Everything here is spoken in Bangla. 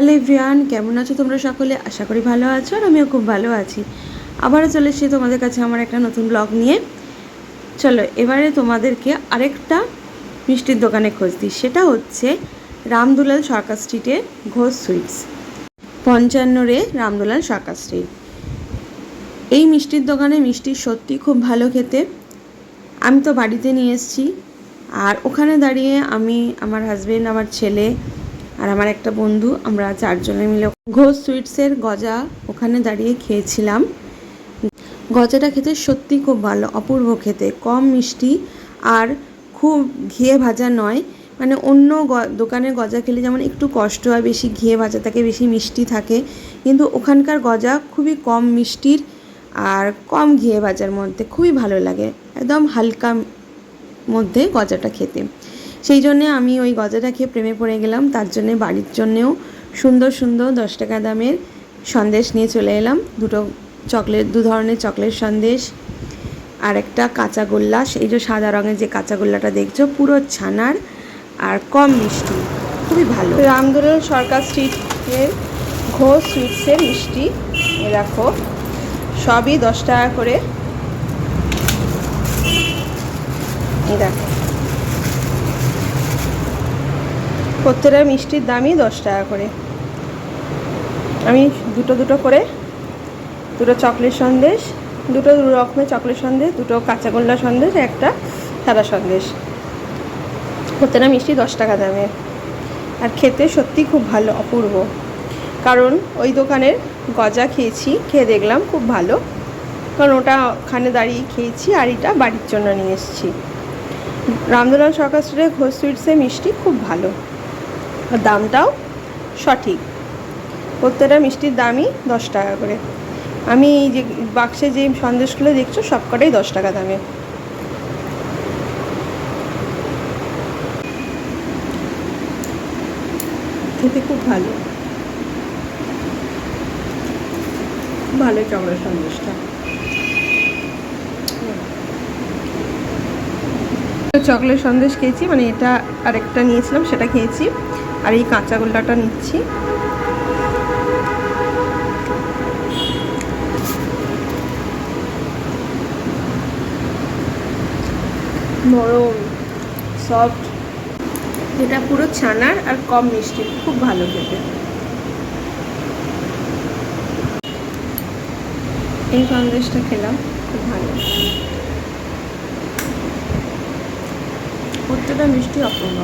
হ্যালো এভরিওয়ান, কেমন আছো তোমরা সকলে? আশা করি ভালো আছো আর আমিও খুব ভালো আছি। আবারও চলে এসেছি তোমাদের কাছে আমার একটা নতুন ব্লগ নিয়ে। চলো, এবারে তোমাদেরকে আরেকটা মিষ্টির দোকানে খোঁজ দিই। সেটা হচ্ছে রামদুলাল সরকার স্ট্রিটে ঘোষ সুইটস। পঞ্চান্ন রে রামদুলাল সরকার স্ট্রিট। এই মিষ্টির দোকানে মিষ্টি সত্যি খুব ভালো খেতে। আমি তো বাড়িতে নিয়ে এসেছি। আর ওখানে দাঁড়িয়ে আমি, আমার হাজবেন্ড আমার ছেলে আর আমার একটা বন্ধু, আমরা চারজনে মিলে ঘোষ সুইটসের গজা ওখানে দাঁড়িয়ে খেয়েছিলাম। গজাটা খেতে সত্যি খুব ভালো, অপূর্ব খেতে, কম মিষ্টি আর খুব ঘিয়ে ভাজা নয়। মানে অন্য দোকানের গজা খেলে যেমন একটু কষ্ট হয়, বেশি ঘিয়ে ভাজা থাকে, বেশি মিষ্টি থাকে, কিন্তু ওখানকার গজা খুবই কম মিষ্টির আর কম ঘিয়ে ভাজার মধ্যে খুবই ভালো লাগে, একদম হালকা মধ্যে গজাটা খেতে। সেই জন্যে আমি ওই গজাটা খেয়ে প্রেমে পড়ে গেলাম। তার জন্যে বাড়ির জন্যেও সুন্দর সুন্দর দশ টাকা দামের সন্দেশ নিয়ে চলে এলাম। দুটো চকলেট, দু ধরনের চকলেট সন্দেশ আর একটা কাঁচা গোল্লা। এই যে সাদা রঙের যে কাঁচা গোল্লাটা দেখছ, পুরো ছানার আর কম মিষ্টি। খুবই ভালো। রামদুলাল সরকার স্ট্রিটের ঘোষ সুইটসের মিষ্টি। দেখো, সবই দশ টাকা করে। দেখো। প্রত্যেকটা মিষ্টির দামই দশ টাকা করে। আমি দুটো দুটো করে, দুটো চকলেট সন্দেশ, দুটো দু রকমের চকলেট সন্দেশ, দুটো কাঁচাগোল্লা সন্দেশ, একটা সাদা সন্দেশ। প্রত্যেকটা মিষ্টি দশ টাকা দামের আর খেতে সত্যি খুব ভালো, অপূর্ব। কারণ ওই দোকানের গজা খেয়েছি, খেয়ে দেখলাম খুব ভালো। কারণ ওটা ওখানে দাঁড়িয়ে খেয়েছি আর এটা বাড়ির জন্য নিয়ে এসেছি। রামদোলাল সরকার স্ট্রিটে ঘোষ সুইটসে মিষ্টি খুব ভালো। দামটাও সঠিক। প্রত্যেকটা মিষ্টির দামই দশ টাকা করে। আমি এই যে বাক্সে যে সন্দেশগুলো দেখছ, সবকটাই দশ টাকা দামে। খেতে খুব ভালো। ভালো চকলেট সন্দেশটা। চকলেট সন্দেশ খেয়েছি মানে এটা আরেকটা নিয়েছিলাম, সেটা খেয়েছি। আর এই কাঁচা গোল্লাটা নিচ্ছি। নরম সফট এটা পুরো ছানার আর কম মিষ্টি, খুব ভালো খেতে। এই সন্দেশটা খেলাম, খুব ভালো। প্রত্যেকটা মিষ্টি অপূর্ব।